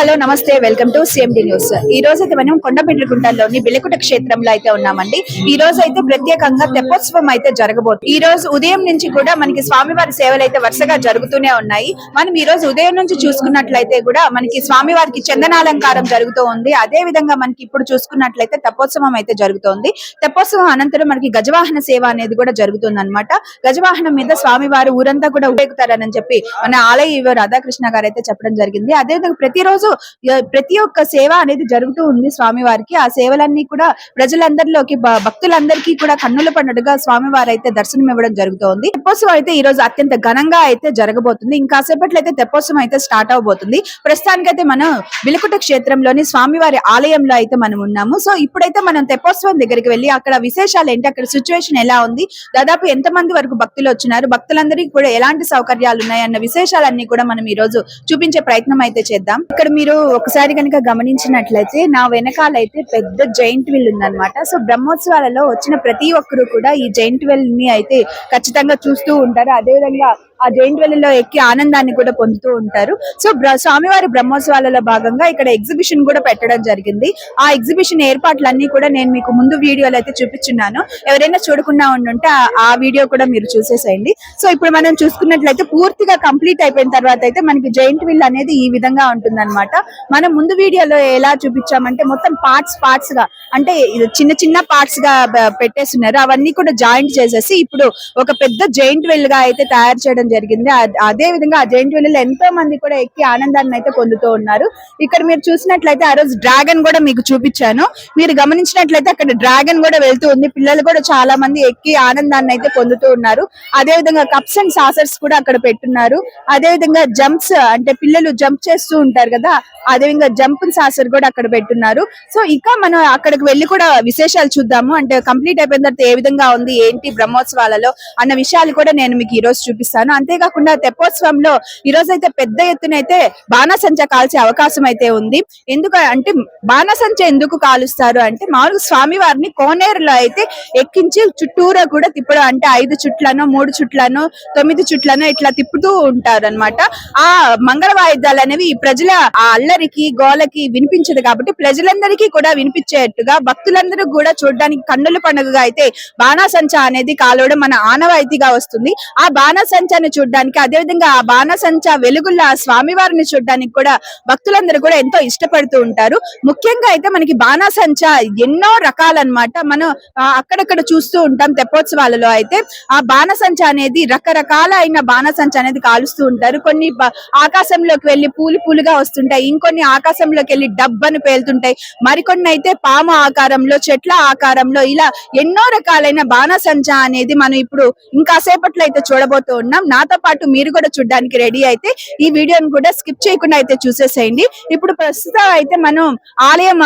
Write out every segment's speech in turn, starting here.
Hello నమస్తే welcome to CMD news ఈ రోజు అయితే మనం కొండపెండ్రిగుంటలోని బిలకుట క్షేత్రంలో అయితే ఉన్నామండి. ఈ రోజు అయితే ప్రత్యేకంగా తెప్పోత్సవం అయితే జరగబోతుంది ఈ రోజు ఉదయం నుంచి కూడా మనకి స్వామివారి సేవలు అయితే వరుసగా జరుగుతూనే ఉన్నాయి. మనం ఈ రోజు ఉదయం నుంచి చూసుకున్నట్లయితే కూడా మనకి స్వామివారికి చందనాలంకారం జరుగుతూ ఉంది. అదే విధంగా మనకి ఇప్పుడు చూసుకున్నట్లయితే తెప్పోత్సవం అయితే జరుగుతోంది. తెప్పోత్సవం అనంతరం మనకి గజవాహన సేవ అనేది కూడా జరుగుతుంది అనమాట గజవాహనం మీద స్వామివారు ఊరంతా కూడా ఉపయోగుతారని చెప్పి మన ఆలయ రాధాకృష్ణ గారు అయితే చెప్పడం జరిగింది. అదేవిధంగా ప్రతిరోజు ప్రతి ఒక్క సేవ అనేది జరుగుతూ ఉంది స్వామివారికి. ఆ సేవలన్నీ కూడా ప్రజలందరిలోకి భక్తులందరికీ కూడా కన్నుల పండుగ స్వామివారు అయితే దర్శనం ఇవ్వడం జరుగుతోంది. తెప్పోత్సవం అయితే ఈ రోజు అత్యంత ఘనంగా అయితే జరగబోతుంది. ఇంకా సేపట్లో అయితే తెప్పోత్సవం అయితే స్టార్ట్ అవబోతుంది. ప్రస్తుతానికైతే మనం బిలుకుట క్షేత్రంలోని స్వామివారి ఆలయంలో అయితే మనం ఉన్నాము. సో ఇప్పుడైతే మనం తెప్పోత్సవం దగ్గరికి వెళ్ళి అక్కడ విశేషాలు ఏంటి అక్కడ సిచ్యువేషన్ ఎలా ఉంది దాదాపు ఎంత మంది వరకు భక్తులు వచ్చినారు భక్తులందరికీ కూడా ఎలాంటి సౌకర్యాలు ఉన్నాయి అన్న విశేషాలన్నీ కూడా మనం ఈ రోజు చూపించే ప్రయత్నం అయితే చేద్దాం. ఇక్కడ మీరు ఒకసారి కనుక గమనించినట్లయితే నా వెనకాల అయితే పెద్ద జైంట్ విల్ ఉందన్నమాట. సో బ్రహ్మోత్సవాలలో వచ్చిన ప్రతి ఒక్కరు కూడా ఈ జైంట్ విల్ని అయితే ఖచ్చితంగా చూస్తూ ఉంటారు. అదే విధంగా ఆ జైంట్ వెల్లో ఎక్కి ఆనందాన్ని కూడా పొందుతూ ఉంటారు. సో బ్ర- స్వామివారి బ్రహ్మోత్సవాలలో భాగంగా ఇక్కడ ఎగ్జిబిషన్ కూడా పెట్టడం జరిగింది. ఆ ఎగ్జిబిషన్ ఏర్పాట్లన్నీ కూడా నేను మీకు ముందు వీడియోలు అయితే చూపించున్నాను ఎవరైనా చూడకుండా ఉండుంటే ఆ- ఆ వీడియో కూడా మీరు చూసేసేయండి. సో ఇప్పుడు మనం చూసుకున్నట్లయితే పూర్తిగా కంప్లీట్ అయిపోయిన తర్వాత అయితే మనకి జైంట్ విల్ అనేది ఈ విధంగా ఉంటుందన్నమాట. మనం ముందు వీడియోలో ఎలా చూపించామంటే మొత్తం పార్ట్స్ పార్ట్స్గా అంటే చిన్న చిన్న పార్ట్స్గా పెట్టేస్తున్నారు. అవన్నీ కూడా జాయింట్ చేసేసి ఇప్పుడు ఒక పెద్ద జైంట్ వెల్గా అయితే తయారు చేయడం జరిగింది. అదే విధంగా ఆ జైంట్ ఎంతో మంది కూడా ఎక్కి ఆనందాన్ని అయితే పొందుతూ ఉన్నారు. ఇక్కడ మీరు చూసినట్లయితే ఆ రోజు డ్రాగన్ కూడా మీకు చూపించాను. మీరు గమనించినట్లయితే అక్కడ డ్రాగన్ కూడా వెళ్తూ ఉంది. పిల్లలు కూడా చాలా మంది ఎక్కి ఆనందాన్ని అయితే పొందుతూ ఉన్నారు. అదే విధంగా కప్స్ అండ్ సాసర్స్ కూడా అక్కడ పెట్టున్నారు. అదే విధంగా జంప్స్ అంటే పిల్లలు జంప్ చేస్తూ ఉంటారు కదా అదే విధంగా జంప్ సాసర్ కూడా అక్కడ పెట్టున్నారు. సో ఇక మనం అక్కడికి వెళ్ళి కూడా విశేషాలు చూద్దాము. అంటే కంప్లీట్ అయిపోయిన తర్వాత ఏ విధంగా ఉంది ఏంటి బ్రహ్మోత్సవాలలో అన్న విషయాలు కూడా నేను మీకు ఈ రోజు చూపిస్తాను. అంతేకాకుండా తెప్పోత్సవంలో ఈ రోజు అయితే పెద్ద ఎత్తున అయితే బాణసంచ కాల్చే అవకాశం అయితే ఉంది. ఎందుకు అంటే బాణసంచ ఎందుకు కాలుస్తారు అంటే మామూలుగా స్వామివారిని కోనేరులో అయితే ఎక్కించి చుట్టూరా కూడా తిప్పడం అంటే ఐదు చుట్లను మూడు చుట్లను తొమ్మిది చుట్లను ఇట్లా తిప్పుతూ ఉంటారు అనమాట ఆ మంగళ వాయిద్యాలు అనేవి ప్రజల ఆ అల్లరికి గోలకి వినిపించదు కాబట్టి ప్రజలందరికీ కూడా వినిపించేట్టుగా భక్తులందరూ కూడా చూడడానికి కన్నుల పండుగగా అయితే బాణాసంచ అనేది కాలవడం మన ఆనవాయితీగా వస్తుంది. ఆ స్వామివారిని చూడడానికి అదే విధంగా ఆ బాణాసంచ వెలుగుల్లో ఆ స్వామివారిని చూడడానికి కూడా భక్తులందరూ కూడా ఎంతో ఇష్టపడుతూ ఉంటారు. ముఖ్యంగా అయితే మనకి బాణసంచా ఎన్నో రకాలన్నమాట. మనం అక్కడక్కడ చూస్తూ ఉంటాం తెప్పోత్సవాలలో అయితే. ఆ బాణసంచ అనేది రకరకాలైన బాణసంచ అనేది కాలుస్తూ ఉంటారు. కొన్ని ఆకాశంలోకి వెళ్ళి పూలు పూలుగా వస్తుంటాయి. ఇంకొన్ని ఆకాశంలోకి వెళ్ళి డబ్బను పేలుతుంటాయి. మరికొన్ని అయితే పాము ఆకారంలో చెట్ల ఆకారంలో ఇలా ఎన్నో రకాలైన బాణసంచ అనేది మనం ఇప్పుడు ఇంకా సేపట్లో అయితే చూడబోతూ ఉన్నాం. నాతో పాటు మీరు కూడా చూడడానికి రెడీ అయితే ఈ వీడియోని కూడా స్కిప్ చేయకుండా అయితే చూసేసేయండి. ఇప్పుడు ప్రస్తుతం అయితే మనం ఆలయం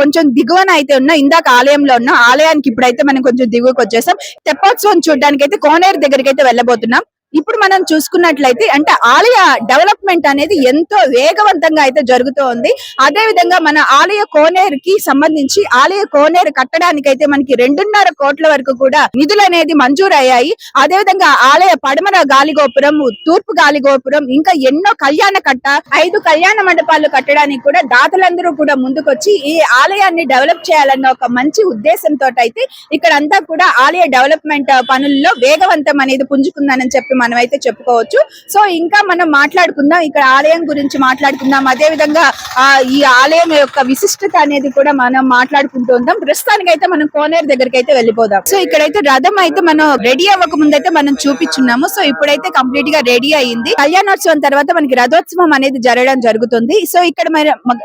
కొంచెం దిగువన అయితే ఉన్నా ఇందాక ఆలయంలో ఉన్న ఆలయానికి ఇప్పుడైతే మనం కొంచెం దిగువకు వచ్చేసాం తెప్పోత్సవం చూడడానికి అయితే కోనేరు దగ్గరికి అయితే వెళ్ళబోతున్నాం. ఇప్పుడు మనం చూసుకున్నట్లయితే అంటే ఆలయ డెవలప్మెంట్ అనేది ఎంతో వేగవంతంగా అయితే జరుగుతూ ఉంది. అదే విధంగా మన ఆలయ కోనేరుకి సంబంధించి ఆలయ కోనేరు కట్టడానికి అయితే మనకి రెండున్నర కోట్ల వరకు కూడా నిధులు అనేది మంజూరు అయ్యాయి అదే విధంగా ఆలయ పడమర గాలి గోపురం తూర్పు గాలిగోపురం ఇంకా ఎన్నో కళ్యాణ కట్ట ఐదు కళ్యాణ మండపాలు కట్టడానికి కూడా దాతలందరూ కూడా ముందుకొచ్చి ఈ ఆలయాన్ని డెవలప్ చేయాలన్న ఒక మంచి ఉద్దేశంతో అయితే ఇక్కడ అంతా కూడా ఆలయ డెవలప్మెంట్ పనుల్లో వేగవంతం అనేది పుంజుకుందని చెప్పి మనం అయితే చెప్పుకోవచ్చు. సో ఇంకా మనం మాట్లాడుకుందాం. ఇక్కడ ఆలయం గురించి మాట్లాడుకుందాం. అదే విధంగా ఆ ఈ ఆలయం యొక్క విశిష్టత అనేది కూడా మనం మాట్లాడుకుంటూ ఉందాం. ప్రస్తుతానికి అయితే మనం కోనేరు దగ్గరికి అయితే వెళ్ళిపోదాం. సో ఇక్కడైతే రథం అయితే మనం రెడీ అవ్వక ముందైతే మనం చూపించున్నాము. సో ఇప్పుడైతే కంప్లీట్గా రెడీ అయ్యింది కళ్యాణోత్సవం తర్వాత మనకి రథోత్సవం అనేది జరగడం జరుగుతుంది. సో ఇక్కడ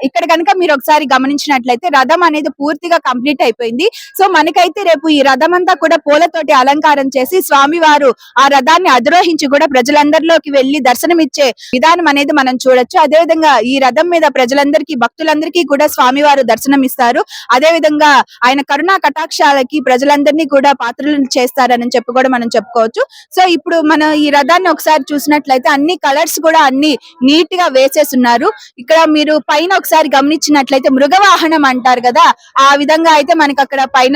ఇక్కడ కనుక మీరు ఒకసారి గమనించినట్లయితే రథం అనేది పూర్తిగా కంప్లీట్ అయిపోయింది. సో మనకైతే రేపు ఈ రథం అంతా కూడా పూలతోటి అలంకారం చేసి స్వామి వారు ఆ రథాన్ని అధిరోహించి కూడా ప్రజలందరిలోకి వెళ్ళి దర్శనమిచ్చే విధానం అనేది మనం చూడొచ్చు. అదే విధంగా ఈ రథం మీద ప్రజలందరికీ భక్తులందరికీ కూడా స్వామివారు దర్శనం ఇస్తారు అదే విధంగా ఆయన కరుణా కటాక్షాలకి ప్రజలందరినీ కూడా పాత్రలను చేస్తారని చెప్పి కూడా మనం చెప్పుకోవచ్చు. సో ఇప్పుడు మనం ఈ రథాన్ని ఒకసారి చూసినట్లయితే అన్ని కలర్స్ కూడా అన్ని నీట్గా వేసేస్తున్నారు. ఇక్కడ మీరు పైన ఒకసారి గమనించినట్లయితే మృగవాహనం అంటారు కదా ఆ విధంగా అయితే మనకి అక్కడ పైన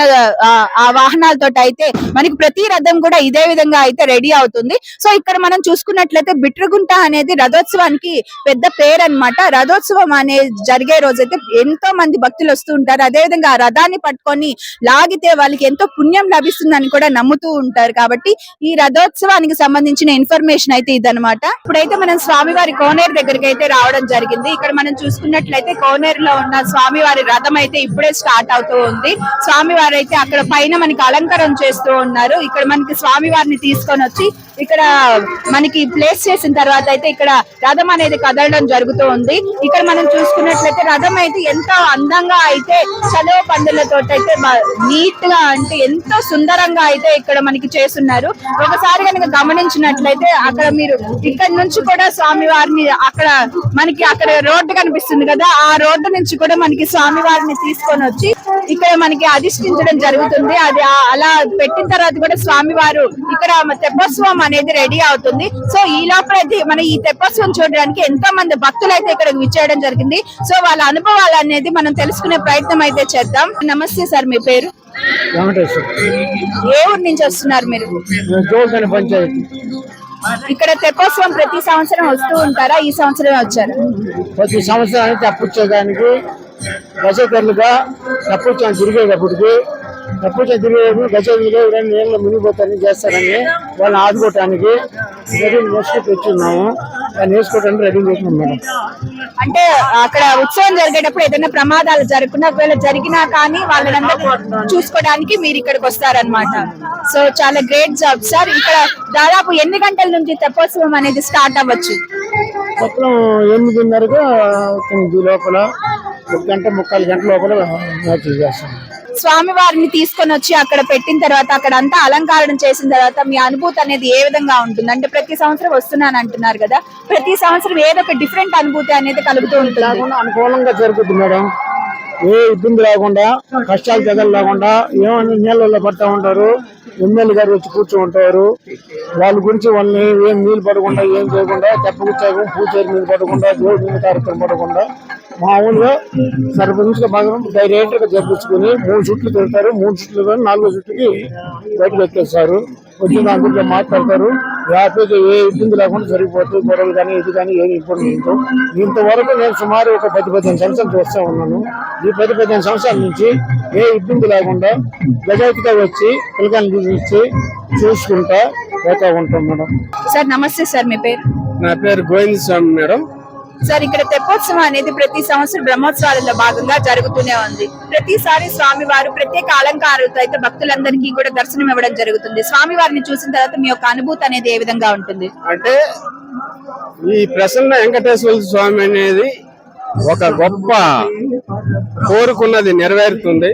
ఆ వాహనాలతో అయితే మనకి ప్రతి రథం కూడా ఇదే విధంగా అయితే రెడీ అవుతుంది. సో ఇక్కడ మనం చూసుకున్నట్లయితే బిట్రగుంట అనేది రథోత్సవానికి పెద్ద పేరు అన్నమాట. రథోత్సవం అనేది జరిగే రోజైతే ఎంతో మంది భక్తులు వస్తూ ఉంటారు. అదే విధంగా ఆ రథాన్ని పట్టుకొని లాగితే వాళ్ళకి ఎంతో పుణ్యం లభిస్తుందని కూడా నమ్ముతూ ఉంటారు కాబట్టి ఈ రథోత్సవానికి సంబంధించిన ఇన్ఫర్మేషన్ అయితే ఇదనమాట ఇప్పుడైతే మనం స్వామివారి కోనేరు దగ్గరికి అయితే రావడం జరిగింది. ఇక్కడ మనం చూసుకున్నట్లయితే కోనేరులో ఉన్న స్వామివారి రథం అయితే ఇప్పుడే స్టార్ట్ అవుతూ ఉంది. స్వామివారు అయితే అక్కడ పైన మనకి అలంకారం చేస్తూ ఉన్నారు. ఇక్కడ మనకి స్వామివారిని తీసుకొని వచ్చి ఇక్కడ మనకి ప్లేస్ చేసిన తర్వాత అయితే ఇక్కడ రథం అనేది కదలడం జరుగుతూ ఉంది. ఇక్కడ మనం చూసుకున్నట్లయితే రథం అయితే ఎంతో అందంగా అయితే చలో పందులతో అయితే నీట్గా అంటే ఎంతో సుందరంగా అయితే ఇక్కడ మనకి చేస్తున్నారు. ఒకసారి కనుక గమనించినట్లయితే అక్కడ మీరు ఇక్కడ నుంచి కూడా స్వామి వారిని అక్కడ మనకి అక్కడ రోడ్డు కనిపిస్తుంది కదా ఆ రోడ్డు నుంచి కూడా మనకి స్వామి వారిని తీసుకొని వచ్చి ఇక్కడ మనకి అధిష్ఠించడం జరుగుతుంది. అది అలా పెట్టిన తర్వాత కూడా స్వామి వారు ఇక్కడ తెప్పోత్సవం అనేది రెడీ అవుతుంది. సో ఈ లోపల మన ఈ తెప్పోత్సవం చూడడానికి ఎంతో మంది భక్తులు అయితే ఇక్కడ విచ్చేయడం జరిగింది. సో వాళ్ళ అనుభవాలు అనేది మనం తెలుసుకునే ప్రయత్నం అయితే చేద్దాం. నమస్తే సార్ మీ పేరు? ఏ ఊరు నుంచి వస్తున్నారు మీరు? ఇక్కడ తెప్పోత్సవం ప్రతి సంవత్సరం వస్తూ ఉంటారా? ఈ సంవత్సరమే వచ్చారు? ప్రతి సంవత్సరానికి తప్పించేదానికి రచయితలుగా తప్పించాను తిరిగేటప్పటికి తప్పించాను తిరిగేటప్పుడు రచయితలుగా రెండు నీళ్ళు మునిగిపోతారని చేస్తారని వాళ్ళని ఆదుకోవటానికి రెడీ నేర్చుకు తెచ్చున్నాము దాన్ని రెడీ చేసినాం మేడం. అంటే అక్కడ ఉత్సవం జరిగేటప్పుడు ఏదైనా ప్రమాదాలు జరగకుండా ఒకవేళ జరిగినా కానీ వాళ్ళందరూ చూసుకోవడానికి మీరు ఇక్కడికి వస్తారనమాట సో చాలా గ్రేట్ జాబ్ సార్ ఇక్కడ దాదాపు ఎన్ని గంటల నుంచి తెప్పోత్సవం అనేది స్టార్ట్ అవ్వచ్చు? మొత్తం ఎనిమిదిన్నరగా తొమ్మిది లోపల. ఒక గంట ముక్కాలు గంట లోపల మ్యాచ్ చేస్తాం స్వామి వారిని తీసుకొని వచ్చి అక్కడ పెట్టిన తర్వాత అక్కడ అంతా అలంకరణ చేసిన తర్వాత మీ అనుభూతి అనేది ఏ విధంగా ఉంటుంది? అంటే ప్రతి సంవత్సరం వస్తున్నాను అంటున్నారు కదా. ప్రతి సంవత్సరం ఏదో ఒక డిఫరెంట్ అనుభూతి అనేది కలుగుతూ ఉంటుంది. అనుకూలంగా జరుగుతుంది మేడం. ఏ ఇబ్బంది లేకుండా కష్టాలు తెగలు లేకుండా ఏమని నీళ్ళల్లో పడతా ఉంటారు ఎమ్మెల్యే గారు వచ్చి కూర్చుంటారు వాళ్ళ గురించి వాళ్ళని ఏం నీళ్ళు పడకుండా ఏం చేయకుండా తెప్పగుచ్చాకు పూచేరు మీద పడకుండా దేవుడి మీద కార్యక్రమం పడకుండా మామూలుగా సర్పంచ్గా బాగా డైరెక్ట్గా గా మూడు చుట్లు తిరుగుతారు. మూడు చుట్లు నాలుగో చుట్టుకి బయటకు ఎక్కేస్తారు వచ్చిన అందులో మాట్లాడతారు. హ్యాపీగా ఏ ఇబ్బంది లేకుండా జరిగిపోతుంది గొడవలు కానీ ఇది కానీ ఏమి ఇబ్బంది ఉండదు ఇంతవరకు నేను సుమారు ఒక పది పదిహేను సంవత్సరాలు చూస్తూ ఉన్నాను. ఈ పది పదిహేను సంవత్సరాల నుంచి ఏ ఇబ్బంది లేకుండా గజాయితీగా వచ్చి పిల్లకాయలు తీసుకొచ్చి చూసుకుంటా పోతా ఉంటాం మేడం. సార్ నమస్తే సార్ మీ పేరు? నా పేరు గోవింద స్వామి మేడం. సార్ ఇక్కడ తెప్పోత్సవం అనేది ప్రతి సంవత్సరం బ్రహ్మోత్సవాలలో భాగంగా జరుగుతూనే ఉంది. ప్రతిసారి స్వామి వారు ప్రత్యేక అలంకారాలతో అయితే భక్తులందరికీ కూడా దర్శనం ఇవ్వడం జరుగుతుంది. స్వామి వారిని చూసిన తర్వాత మీ యొక్క అనుభూతి అనేది ఏ విధంగా ఉంటుంది? అంటే ఈ ప్రసన్న వెంకటేశ్వర స్వామి అనేది ఒక గొప్ప కోరుకున్నది నెరవేరుతుంది.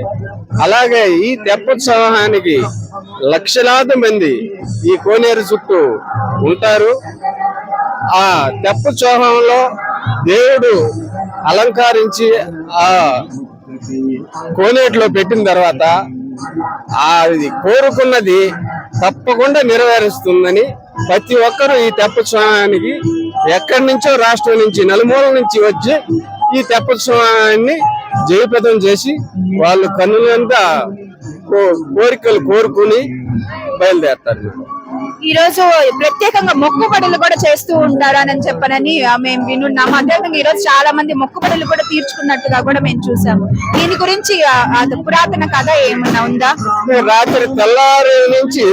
అలాగే ఈ తెప్పోత్సవానికి లక్షలాది మంది ఈ కోనేరు చుట్టూ ఉంటారు. ఆ తెప్పోత్సవంలో దేవుడు అలంకరించి ఆ కోనేటిలో పెట్టిన తర్వాత అది కోరుకున్నది తప్పకుండా నెరవేరుస్తుందని ప్రతి ఒక్కరూ ఈ తెప్పోత్సవానికి ఎక్కడి నుంచో రాష్ట్రం నుంచి నలుమూల నుంచి వచ్చి ఈ తెప్పోత్సవాన్ని జయప్రదం చేసి వాళ్ళు కన్నులంతా కోరికలు కోరుకుని బయలుదేరతారు. ఈ రోజు ప్రత్యేకంగా మొక్కుబడులు కూడా చేస్తూ ఉంటారని చెప్పనని మేము వినున్నాము అదేవిధంగా ఈ రోజు చాలా మంది మొక్కుబడులు కూడా తీర్చుకున్నట్టుగా కూడా మేము చూసాము. దీని గురించి ఆ, పురాతన కథ ఏమన్నా ఉందా? రాత్రి తెల్లారి నుంచి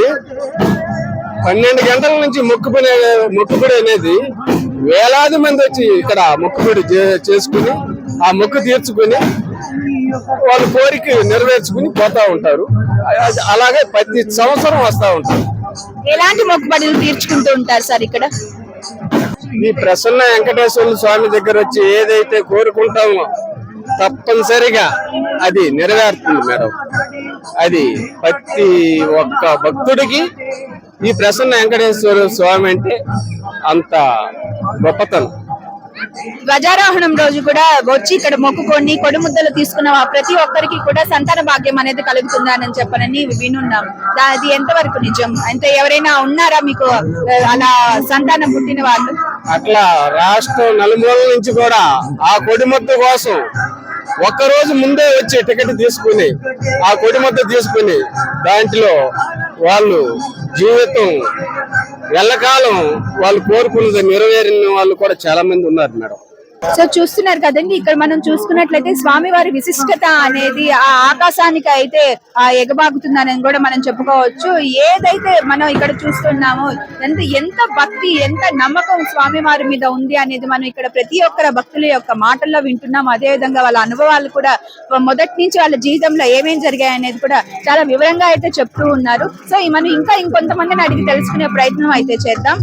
పన్నెండు గంటల నుంచి మొక్కుబడి మొక్కుబడి అనేది వేలాది మంది వచ్చి ఇక్కడ మొక్కుబడి చేసుకుని ఆ మొక్కు తీర్చుకుని వాళ్ళ కోరిక నెరవేర్చుకుని పోతా ఉంటారు. అలాగే ప్రతి సంవత్సరం వస్తూ ఉంటారు. ఎలాంటి మొక్కుబడులు తీర్చుకుంటూ ఉంటారు సార్ ఇక్కడ? ఈ ప్రసన్న వెంకటేశ్వర స్వామి దగ్గర వచ్చి ఏదైతే కోరుకుంటామో తప్పనిసరిగా అది నెరవేరుతుంది మేడం. అది ప్రతి ఒక్క భక్తుడికి ఈ ప్రసన్న వెంకటేశ్వర స్వామి అంటే అంత గొప్పతనం. ధ్వజారోహణం రోజు కూడా వచ్చి ఇక్కడ మొక్కుకొని కొడుముద్దలు తీసుకున్న ప్రతి ఒక్కరికి కూడా సంతాన భాగ్యం అనేది కలుగుతుందని చెప్పనని వినున్నాం. అది ఎంతవరకు నిజం? అంటే ఎవరైనా ఉన్నారా మీకు అలా సంతానం పుట్టిన వాళ్ళు? అట్లా రాష్ట్రం నలుమూల నుంచి కూడా ఆ కొడిముద్ద కోసం ఒక్క రోజు ముందే వచ్చి టికెట్ తీసుకుని ఆ కొడిముద్ద తీసుకుని దాంట్లో వాళ్ళు జీవితం ఎల్లకాలం వాళ్ళు కోరుకున్నది నెరవేరిన వాళ్ళు కూడా చాలా మంది ఉన్నారు మేడం. సో చూస్తున్నారు కదండి ఇక్కడ మనం చూసుకున్నట్లయితే స్వామివారి విశిష్టత అనేది ఆ ఆకాశానికి అయితే ఎగబాగుతుందని కూడా మనం చెప్పుకోవచ్చు. ఏదైతే మనం ఇక్కడ చూస్తున్నామో ఎంత ఎంత భక్తి ఎంత నమ్మకం స్వామివారి మీద ఉంది అనేది మనం ఇక్కడ ప్రతి ఒక్కరి భక్తుల యొక్క మాటల్లో వింటున్నాం. అదే విధంగా వాళ్ళ అనుభవాలు కూడా మొదటి నుంచి వాళ్ళ జీవితంలో ఏమేం జరిగాయి అనేది కూడా చాలా వివరంగా అయితే చెప్తూ ఉన్నారు. సో మనం ఇంకా ఇంకొంతమందిని అడిగి తెలుసుకునే ప్రయత్నం అయితే చేద్దాం.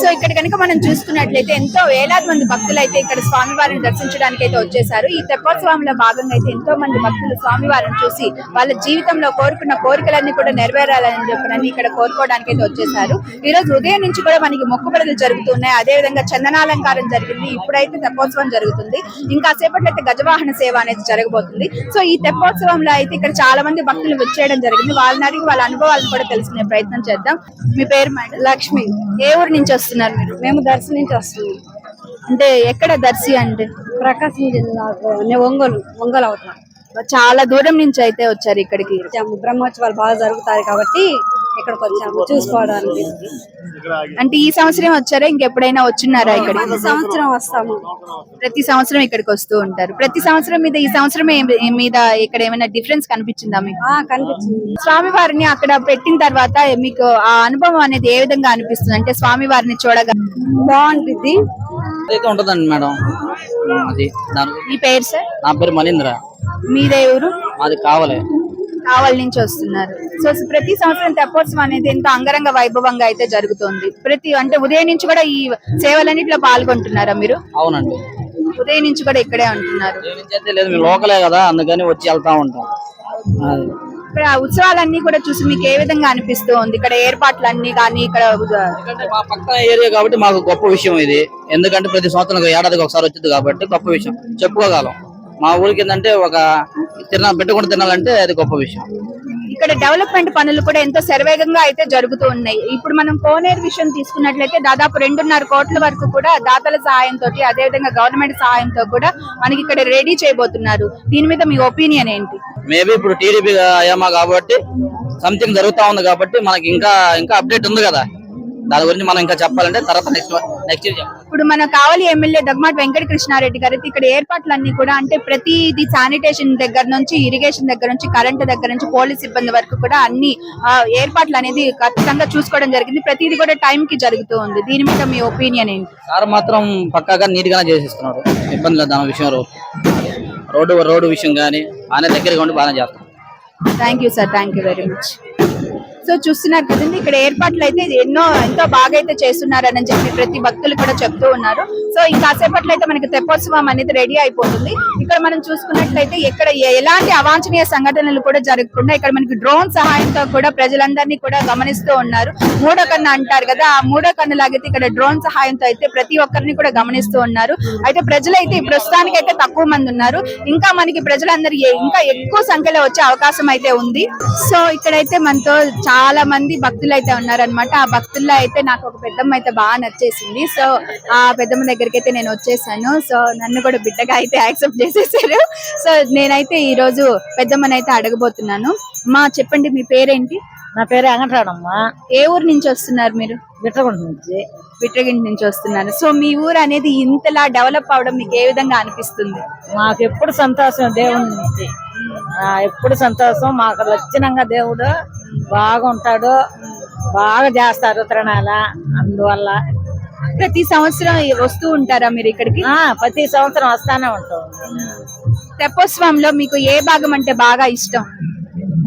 సో ఇక్కడ కనుక మనం చూసుకున్నట్లయితే ఎంతో వేలాది మంది భక్తులు అయితే ఇక్కడ స్వామివారిని దర్శించడానికి అయితే వచ్చేసారు ఈ తెప్పోత్సవంలో భాగంగా అయితే ఎంతో మంది భక్తులు స్వామివారిని చూసి వాళ్ళ జీవితంలో కోరుకున్న కోరికలన్నీ కూడా నెరవేరాలని చెప్పనని ఇక్కడ కోరుకోవడానికి అయితే వచ్చేసారు ఈ రోజు ఉదయం నుంచి కూడా మనకి మొక్కుబడులు జరుగుతున్నాయి. అదే విధంగా చందనాలంకారం జరిగింది. ఇప్పుడైతే తెప్పోత్సవం జరుగుతుంది. ఇంకా సేపట్లో అయితే గజవాహన సేవ అనేది జరగబోతుంది. సో ఈ తెప్పోత్సవంలో అయితే ఇక్కడ చాలా మంది భక్తులు వచ్చేయడం జరిగింది. వాళ్ళని అడిగి వాళ్ళ అనుభవాలను కూడా తెలుసుకునే ప్రయత్నం చేద్దాం. మీ పేరు మేడం? లక్ష్మి ఏ ఊరు నుంచి వస్తున్నారు మీరు? మేము దర్శి నుంచి వస్తున్నాం. అంటే ఎక్కడ దర్శి అంటే? ప్రకాశం జిల్లాకు నేను ఒంగోలు ఒంగోలు అవుతాం చాలా దూరం నుంచి అయితే వచ్చారు ఇక్కడికి. బ్రహ్మోత్సవాలు బాగా జరుగుతాయి కాబట్టి ఇక్కడికి వచ్చాము చూసుకోవడానికి. అంటే ఈ సంవత్సరం వచ్చారా? ఇంకెప్పుడైనా వచ్చినారా ఇక్కడికి? ప్రతి సంవత్సరం వస్తాము. ప్రతి సంవత్సరం ఇక్కడికి వస్తూ ఉంటారు. ప్రతి సంవత్సరం మీద ఈ సంవత్సరం ఏం- మీద ఇక్కడ ఏమైనా డిఫరెన్స్ కనిపించిందా మీకు? ఆ కనిపించింది. స్వామివారిని అక్కడ పెట్టిన తర్వాత మీకు ఆ అనుభవం అనేది ఏ విధంగా అనిపిస్తుంది? అంటే స్వామివారిని చూడగా బాగుంటుంది. అయితే ఉంటదండి మేడం. అది. దాని మీ పేరు సార్? నా పేరు మలీంద్ర మీదే ఊరు? మాది కావలే. కావల్ నుంచి వస్తున్నారు. సో ప్రతి సంవత్సరం తెప్పోత్సవం అనేది ఎంతో అంగరంగ వైభవంగా అయితే జరుగుతుంది. ప్రతి అంటే ఉదయం నుంచి కూడా ఈ సేవలన్నింటిలో పాల్గొంటున్నారా మీరు? అవునండి. ఉదయం నుంచి కూడా ఇక్కడే ఉంటున్నారు. లేదు మేము లోకలే కదా అందుకని వచ్చి వెళ్తా ఉంటాం. ఇక్కడ ఆ ఉత్సవాలన్నీ కూడా చూసి మీకు ఏ విధంగా అనిపిస్తూ ఉంది? ఇక్కడ ఏర్పాట్లన్నీ కానీ ఇక్కడ మా పక్కన ఏరియా కాబట్టి మాకు గొప్ప విషయం ఇది. ఎందుకంటే ప్రతి సంవత్సరం ఏడాదికి ఒకసారి వచ్చింది కాబట్టి గొప్ప విషయం. చెప్పుకోగలం. మా ఊరికి ఏంటంటే ఒక తిన్నా పెట్టుకుంటూ తినాలంటే అది గొప్ప విషయం. ఇక్కడ డెవలప్మెంట్ పనులు కూడా ఎంతో శరవేగంగా అయితే జరుగుతూ ఉన్నాయి. ఇప్పుడు మనం కోనేరు విషయం తీసుకున్నట్లయితే దాదాపు రెండున్నర కోట్ల వరకు కూడా దాతల సహాయంతో అదేవిధంగా గవర్నమెంట్ సహాయంతో కూడా మనకి ఇక్కడ రెడీ చేయబోతున్నారు. దీని మీద మీ ఒపీనియన్ ఏంటి? మేబీ ఇప్పుడు టీడీపీ అయ్యామా కాబట్టి సంథింగ్ జరుగుతా ఉంది కాబట్టి మనకి ఇంకా ఇంకా అప్డేట్ ఉంది కదా. దాని గురించి మనం ఇంకా చెప్పాలంటే తర్వాత నెక్స్ట్ నెక్స్ట్ ఇప్పుడు మన కావలి ఎమ్మెల్యే దగ్గమాటి వెంకట కృష్ణారెడ్డి గారు ఇక్కడ ఏర్పాట్లన్నీ కూడా అంటే ప్రతిది శానిటేషన్ దగ్గర నుంచి ఇరిగేషన్ దగ్గర నుంచి కరెంట్ దగ్గర నుంచి పోలీస్ సిబ్బంది వరకు కూడా అన్ని ఏర్పాట్లు అనేది ఖచ్చితంగా చూసుకోవడం జరిగింది. ప్రతిది కూడా టైం కి జరుగుతూ ఉంది. దీని మీద మీ ఒపీనియన్ ఏంటి? సార్ మాత్రం పక్కాగా నీట్ గానే చేసిస్తున్నారు. ఇబ్బంది లేదు దాని విషయం రోడ్డు రోడ్డు విషయం కానీ ఆయన దగ్గరగా ఉండి బాగానే చేస్తాం thank you sir thank you very much so చూస్తున్నారు కదండి ఇక్కడ ఏర్పాట్లు అయితే ఎన్నో ఎంతో బాగా అయితే చేస్తున్నారని చెప్పి ప్రతి భక్తులు కూడా చెప్తూ ఉన్నారు. సో ఇంకా అయితే మనకి తెప్పోత్సవం అనేది రెడీ అయిపోతుంది. ఇక్కడ మనం చూసుకున్నట్లయితే ఇక్కడ ఎలాంటి అవాంఛనీయ సంఘటనలు కూడా జరగకుండా ఇక్కడ మనకి డ్రోన్ సహాయంతో కూడా ప్రజలందరినీ కూడా గమనిస్తూ ఉన్నారు. మూడో కన్ను అంటారు కదా ఆ మూడో కన్ను లాగైతే ఇక్కడ డ్రోన్ సహాయంతో అయితే ప్రతి ఒక్కరిని కూడా గమనిస్తూ ఉన్నారు. అయితే ప్రజలైతే ప్రస్తుతానికి అయితే తక్కువ మంది ఉన్నారు. ఇంకా మనకి ప్రజలందరూ ఇంకా ఎక్కువ సంఖ్యలో వచ్చే అవకాశం అయితే ఉంది. సో ఇక్కడైతే మనతో చాలా మంది భక్తులు అయితే ఉన్నారనమాట ఆ భక్తుల్లో అయితే నాకు ఒక పెద్దమ్మ అయితే బాగా నచ్చేసింది. సో ఆ పెద్దమ్మ దగ్గరికి అయితే నేను వచ్చేసాను. సో నన్ను కూడా బిడ్డగా అయితే యాక్సెప్ట్ చేసేసారు. సో నేనైతే ఈ రోజు పెద్దమ్మని అయితే అడగబోతున్నాను. మా చెప్పండి మీ పేరేంటి? నా పేరు వెంకటరాడమ్మ ఏ ఊరు నుంచి వస్తున్నారు మీరు? బిట్టగుంట నుంచి. బిట్రగింటి నుంచి వస్తున్నారు సో మీ ఊరు అనేది ఇంతలా డెవలప్ అవడం మీకు ఏ విధంగా అనిపిస్తుంది? మాకు ఎప్పుడు సంతోషం దేవుడి నుంచి ఎప్పుడు సంతోషం మాకు లక్షణంగా దేవుడు బాగుంటాడు బాగా చేస్తారు తిరణాల అందువల్ల. ప్రతి సంవత్సరం వస్తూ ఉంటారా మీరు ఇక్కడికి? ప్రతి సంవత్సరం వస్తానే ఉంటాం. తెప్పోత్సవంలో మీకు ఏ భాగం అంటే బాగా ఇష్టం?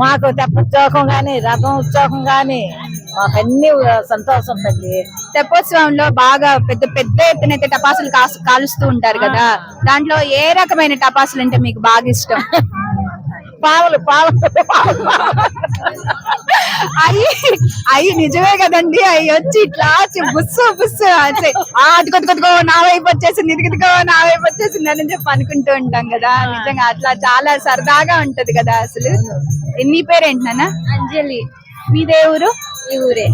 మాకు తెప్ప ఉత్సవం గాని రథం ఉత్సవం గాని మాకు అన్ని సంతోషం తల్లి. తెప్పోత్సవంలో బాగా పెద్ద పెద్ద ఎత్తున అయితే టపాసులు కాసు- కాలుస్తూ ఉంటారు కదా దాంట్లో ఏ రకమైన టపాసులు అంటే మీకు బాగా ఇష్టం? పావులు పావులు అయ్యి అయ్యి నిజమే కదండి అవి వచ్చి ఇట్లా బుస్సు బుస్సు అంటే, ఆ అటుకొట్టుకొట్టుకో నా వైపు వచ్చేసింది ఇటుకొట్టుకో నా వైపు వచ్చేసింది అని చెప్పి అనుకుంటూ ఉంటాం కదా. నిజంగా అట్లా చాలా సరదాగా ఉంటది కదా అసలు. నీ పేరేంటి నాన్న? అంజలి. మీదే ఊరు? ఈ ఊరే.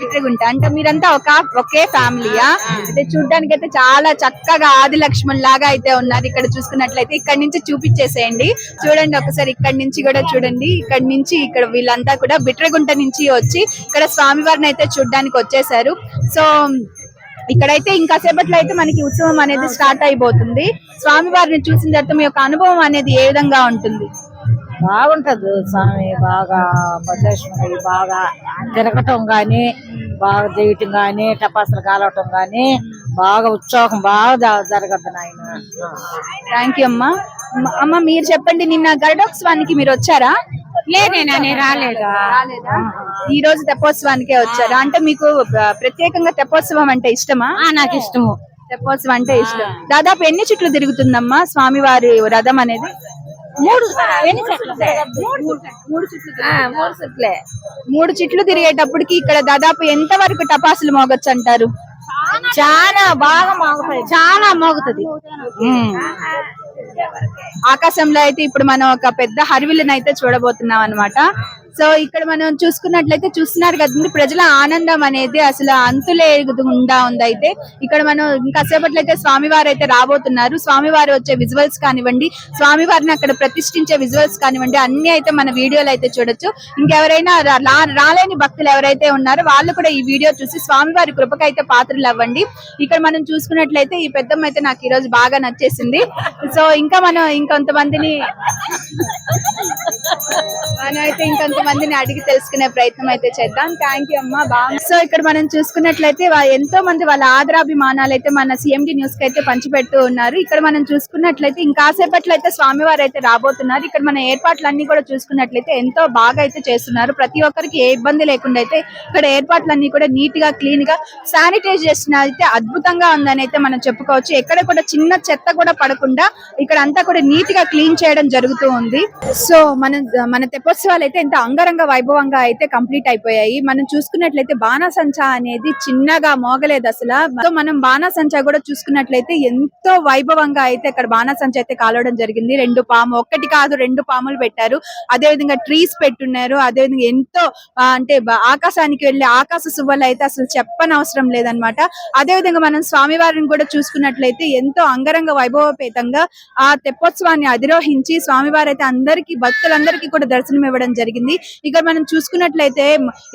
బిట్రగుంట అంటే మీరంతా ఒక ఒకే ఫ్యామిలీయా అయితే చూడ్డానికి అయితే చాలా చక్కగా ఆది లక్ష్మణ్ లాగా అయితే ఉన్నారు ఇక్కడ చూసుకున్నట్లయితే. ఇక్కడ నుంచి చూపించేసేయండి. చూడండి ఒకసారి ఇక్కడ నుంచి కూడా చూడండి. ఇక్కడ నుంచి ఇక్కడ వీళ్ళంతా కూడా బిట్రగుంట నుంచి వచ్చి ఇక్కడ స్వామివారిని అయితే చూడ్డానికి వచ్చేసారు. సో ఇక్కడైతే ఇంకా సేపట్లో అయితే మనకి ఉత్సవం అనేది స్టార్ట్ అయిపోతుంది. స్వామివారిని చూసిన తర్వాత మీ యొక్క అనుభవం అనేది ఏ విధంగా ఉంటుంది? బాగుంటది స్వామి బాగా భద్రేశ్వరి బాగా తిరగటం గాని బాగా చేయటం గాని టపాసులు కాలవటం గాని బాగా ఉత్సాహం బాగా జరగద్దు నాయన. థ్యాంక్ యూ అమ్మా. అమ్మ- మీరు చెప్పండి నిన్న గరుడోత్సవానికి మీరు వచ్చారా? లేదేనా నేను రాలేదు. రాలేదా? ఈ రోజు తెప్పోత్సవానికే వచ్చారా? అంటే మీకు ప్ర- ప్రత్యేకంగా తెప్పోత్సవం అంటే ఇష్టమా? నాకు ఇష్టము. తెప్పోత్సవం అంటే ఇష్టం. దాదాపు ఎన్ని చుట్లు తిరుగుతుందమ్మా స్వామివారి రథం అనేది? మూడు ఎన్ని చెట్లు మూడు చుట్లు మూడు చెట్లే తిరిగేటప్పటికి ఇక్కడ దాదాపు ఎంత వరకు టపాసులు మోగొచ్చు అంటారు? చాలా బాగా మోగుతాయి. చాలా మోగుతుంది. ఆకాశంలో అయితే ఇప్పుడు మనం ఒక పెద్ద హరివిల్లుని అయితే చూడబోతున్నాం అన్నమాట సో ఇక్కడ మనం చూసుకున్నట్లయితే చూస్తున్నారు కదండి ప్రజల ఆనందం అనేది అసలు అంతులేకుండా ఉంది అయితే ఇక్కడ మనం ఇంకాసేపట్లో అయితే స్వామివారు అయితే రాబోతున్నారు. స్వామివారు వచ్చే విజువల్స్ కానివ్వండి స్వామివారిని అక్కడ ప్రతిష్ఠించే విజువల్స్ కానివ్వండి అన్ని అయితే మన వీడియోలు అయితే చూడొచ్చు. ఇంకెవరైనా రాలేని భక్తులు ఎవరైతే ఉన్నారో వాళ్ళు కూడా ఈ వీడియో చూసి స్వామివారి కృపకైతే పాత్రలు అవ్వండి ఇక్కడ మనం చూసుకున్నట్లయితే ఈ పెద్దమ్మ అయితే నాకు ఈ రోజు బాగా నచ్చేసింది. సో ఇంకా మనం ఇంకొంతమందిని మనం అయితే మందిని అడిగి తెలుసుకునే ప్రయత్నం అయితే చేద్దాం. థ్యాంక్ యూ అమ్మా బాగా సో ఇక్కడ మనం చూసుకున్నట్లయితే ఎంతో మంది వాళ్ళ ఆదరాభిమానాలు అయితే మన సిఎండి న్యూస్కి అయితే పంచిపెడుతూ ఉన్నారు. ఇక్కడ మనం చూసుకున్నట్లయితే ఇంకాసేపట్లో అయితే స్వామివారు అయితే రాబోతున్నారు. ఇక్కడ మన ఏర్పాట్లన్నీ కూడా చూసుకున్నట్లయితే ఎంతో బాగా అయితే చేస్తున్నారు. ప్రతి ఒక్కరికి ఏ ఇబ్బంది లేకుండా అయితే ఇక్కడ ఏర్పాట్లన్నీ కూడా నీట్గా క్లీన్గా శానిటైజ్ చేసిన అయితే అద్భుతంగా ఉందని అయితే మనం చెప్పుకోవచ్చు. ఎక్కడ కూడా చిన్న చెత్త కూడా పడకుండా ఇక్కడ అంతా కూడా నీట్గా క్లీన్ చేయడం జరుగుతూ ఉంది. సో మన మన తెప్పోత్సవాలు అయితే ఎంత అంగరంగ వైభవంగా అయితే కంప్లీట్ అయిపోయాయి. మనం చూసుకున్నట్లయితే బాణాసంచా అనేది చిన్నగా మోగలేదు అసలు. మనం బాణాసంచా కూడా చూసుకున్నట్లయితే ఎంతో వైభవంగా అయితే ఇక్కడ బాణాసంచా అయితే కాలవడం జరిగింది. రెండు పాము ఒక్కటి కాదు రెండు పాములు పెట్టారు. అదే విధంగా ట్రీస్ పెట్టున్నారు. అదే విధంగా ఎంతో అంటే ఆకాశానికి వెళ్ళే ఆకాశ సువ్వలు అయితే అసలు చెప్పనవసరం లేదనమాట అదే విధంగా మనం స్వామివారిని కూడా చూసుకున్నట్లయితే ఎంతో అంగరంగ వైభవపేతంగా ఆ తెప్పోత్సవాన్ని అధిరోహించి స్వామివారు అయితే అందరికీ భక్తులందరికీ కూడా దర్శనం ఇవ్వడం జరిగింది. ఇక్కడ మనం చూసుకున్నట్లయితే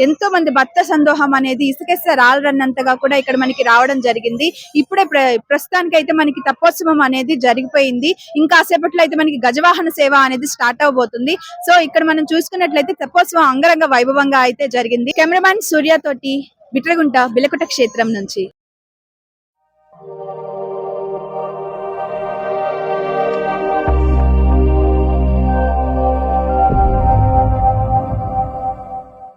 ఎంతో మంది భర్త సందోహం అనేది ఇసుకేస్తే రాలరన్నంతగా కూడా ఇక్కడ మనకి రావడం జరిగింది. ఇప్పుడే ప్రస్తుతానికి అయితే మనకి తపోత్సవం అనేది జరిగిపోయింది. ఇంకా సేపట్లో అయితే మనకి గజవాహన సేవ అనేది స్టార్ట్ అవబోతుంది. సో ఇక్కడ మనం చూసుకున్నట్లయితే తపోత్సవం అంగరంగ వైభవంగా అయితే జరిగింది. కెమెరామ్యాన్ సూర్య తోటి బిట్రగుంట బిలకుట క్షేత్రం నుంచి.